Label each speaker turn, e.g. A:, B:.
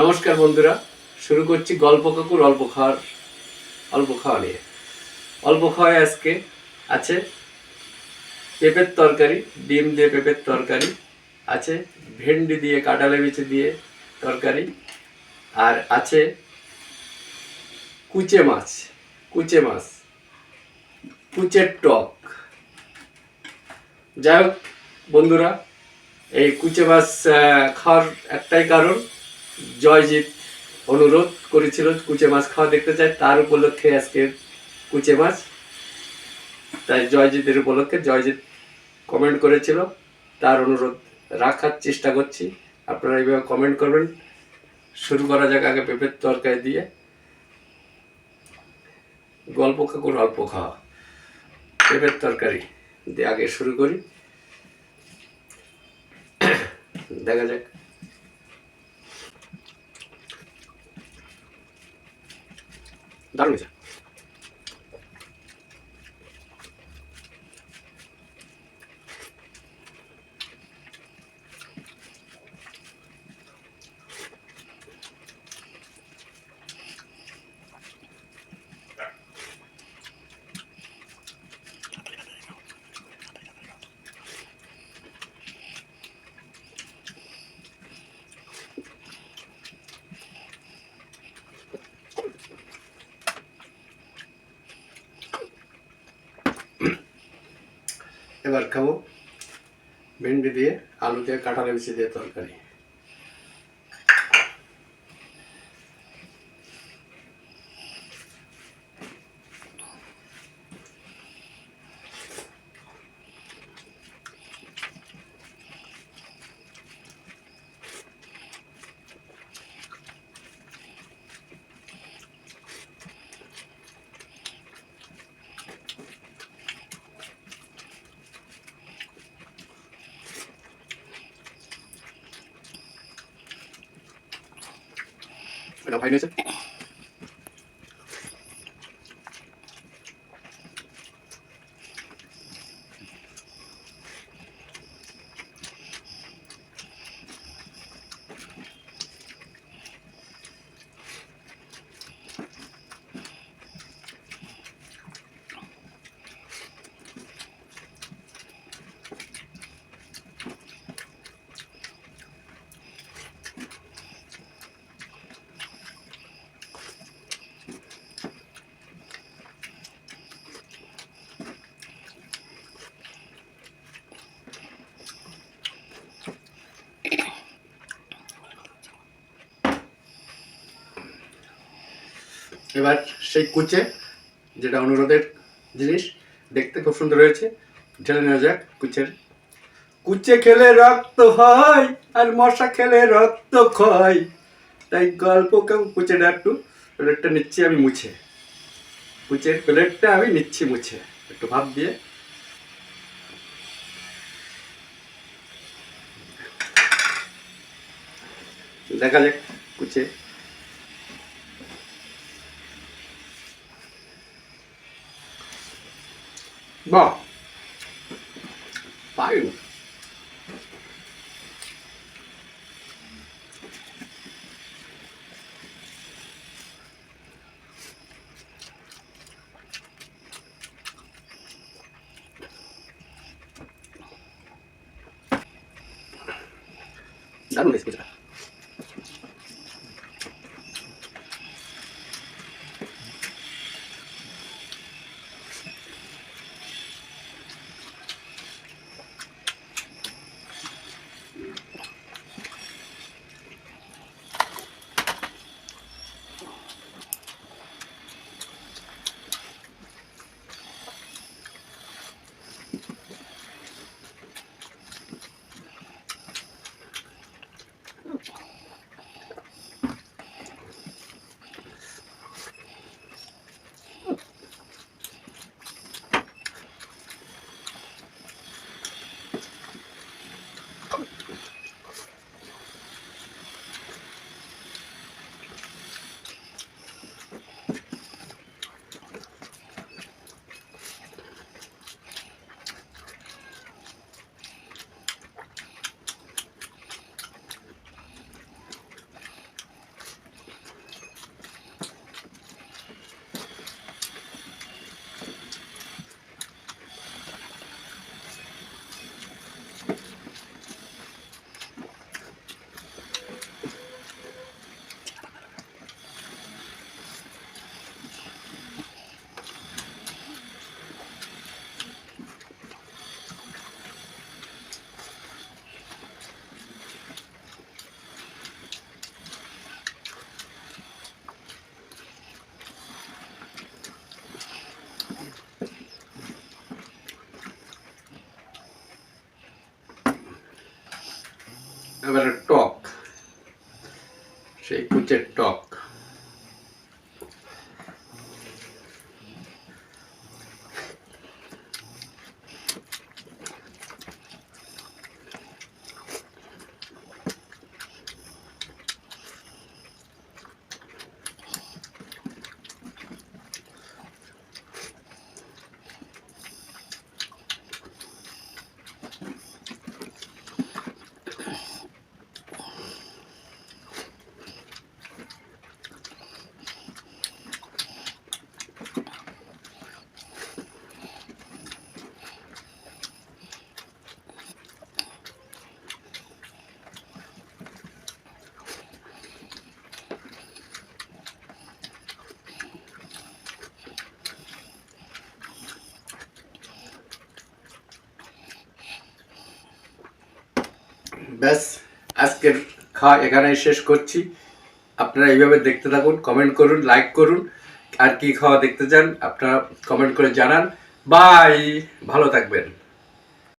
A: নমস্কার বন্ধুরা, শুরু করছি গল্প কাকুর অল্প খাওয়ার, অল্প খাওয়া নিয়ে। অল্প খাওয়ায় আজকে আছে পেঁপের তরকারি, ডিম দিয়ে পেঁপের তরকারি, আছে ভেন্ডি দিয়ে কাঁটালে বিচে দিয়ে তরকারি, আর আছে কুচে মাছ কুচে মাছ, কুচের টক। যাই হোক বন্ধুরা, এই কুচে মাছ খাওয়ার একটাই কারণ জয়জিৎ অনুরোধ করেছিল কুচে মাছ খাওয়া দেখতে চাই। তার উপলক্ষে আজকে কুচে মাছ। তাই জয়জিতের উপলক্ষে জয়জিৎ কমেন্ট করেছিল। তার অনুরোধ রাখার চেষ্টা করছি। আপনারা এইভাবে কমেন্ট করবেন। শুরু করা যাক আগে পেঁপের তরকারি দিয়ে। গল্প কাকুর অল্প খাওয়া। পেঁপের তরকারি দিয়ে আগে শুরু করি। দেখা যাক। দারুণ হয়েছে এবার খাব ভেন্ডি দিয়ে আলু দিয়ে কাঁঠালে বিচি দিয়ে তরকারি। 제가 발견했어요. এবার সেই কুচে যেটা অনুরোধের জিনিস, দেখতে খুব সুন্দর হয়েছে। ঢেলে নেওয়া যাক কুচের। কুচে খেলে রক্ত হয় আর মশা খেলে রক্ত ক্ষয় তাই গল্প কেউ কুচেটা একটু প্লেটটা নিচ্ছি আমি মুছে। কুচের প্লেটটা আমি নিচ্ছি মুছে। একটু ভাব দিয়ে। দেখা যাক কুচে 啊。八月份。哪种类型不？এবারে টক সেই কুচের টক। ব্যাস, আজকের খাওয়া এখানেই শেষ করছি। আপনারা এইভাবে দেখতে থাকুন কমেন্ট করুন লাইক করুন। আর কি খাওয়া দেখতে চান, আপনারা কমেন্ট করে জানান। বাই ভালো থাকবেন।